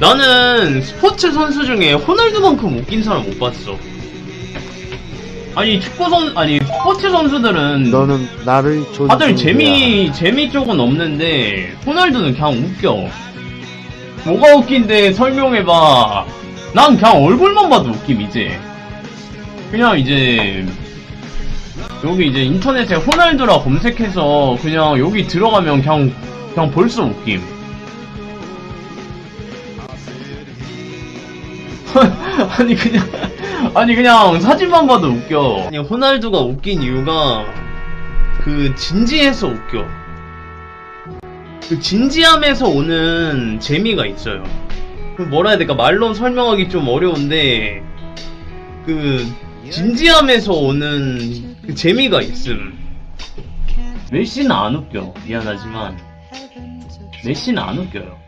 나는 스포츠 선수 중에 호날두만큼 웃긴 사람 못 봤어. 아니 축구 선 아니 스포츠 선수들은 너는 나를 존중해야 다들 재미 재미 쪽은 없는데 호날두는 그냥 웃겨. 뭐가 웃긴데 설명해봐. 난 그냥 얼굴만 봐도 웃김 이제. 그냥 이제 여기 이제 인터넷에 호날두라 검색해서 그냥 여기 들어가면 그냥 그냥 벌써 웃김. 아니 그냥 아니 그냥 사진만 봐도 웃겨. 아니 호날두가 웃긴 이유가 그 진지해서 웃겨. 그 진지함에서 오는 재미가 있어요. 그 뭐라 해야 될까 말로 설명하기 좀 어려운데 그 진지함에서 오는 그 재미가 있음. 메시는 안 웃겨. 미안하지만 메시는 안 웃겨요.